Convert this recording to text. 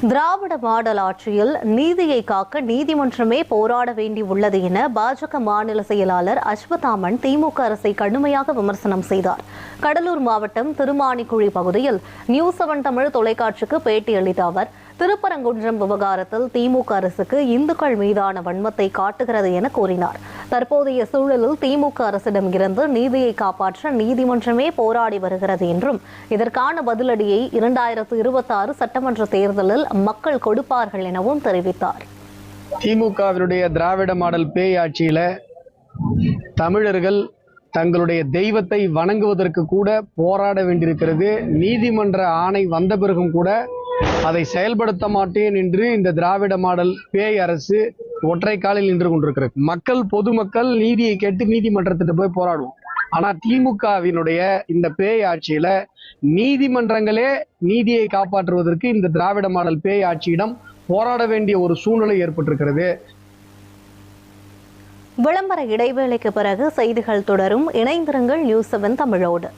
திராவிட model ஆட்சியில் நீதியை காக்க நீதிமன்றமே போராட வேண்டி உள்ளது என பாஜக மாநில செயலாளர் அஸ்வதாமன் திமுக அரசை கடுமையாக விமர்சனம் செய்தார். கடலூர் மாவட்டம் திருமானிக்குழி பகுதியில் நியூஸ் செவன் தமிழ் தொலைக்காட்சிக்கு பேட்டியளித்த அவர் திருப்பரங்குன்றம் விவகாரத்தில் திமுக அரசுக்கு இந்துக்கள் மீதான வன்மத்தை காட்டுகிறது என கூறினார். தற்போதைய சூழலில் திமுக அரசிடம் இருந்து நீதியை காப்பாற்ற நீதிமன்றமே போராடி வருகிறது என்றும் இதற்கான பதிலடியை இரண்டாயிரத்து இருபத்தி ஆறு சட்டமன்ற தேர்தலில் மக்கள் கொடுப்பார்கள் எனவும் தெரிவித்தார். திமுகவினுடைய திராவிட மாடல் பேயாட்சியில தமிழர்கள் தங்களுடைய தெய்வத்தை வணங்குவதற்கு கூட போராட வேண்டியிருக்கிறது. நீதிமன்ற ஆணை வந்த பிறகும் கூட அதை செயல்படுத்த மாட்டேன் என்று இந்த திராவிட மாடல் பேய் அரசு ஒற்றை காலில் நின்று கொண்டிருக்கிறது. மக்கள் பொதுமக்கள் நீதியை கேட்டு நீதிமன்றத்திட்ட போய் போராடுவோம். ஆனா திமுகவினுடைய இந்த பேய் ஆட்சியில நீதிமன்றங்களே நீதியை காப்பாற்றுவதற்கு இந்த திராவிட மாடல் பேய் ஆட்சியிடம் போராட வேண்டிய ஒரு சூழ்நிலை ஏற்பட்டிருக்கிறது. விளம்பர இடைவேளைக்கு பிறகு செய்திகள் தொடரும். இணைந்திருங்கள் நியூஸ் செவன் தமிழோடு.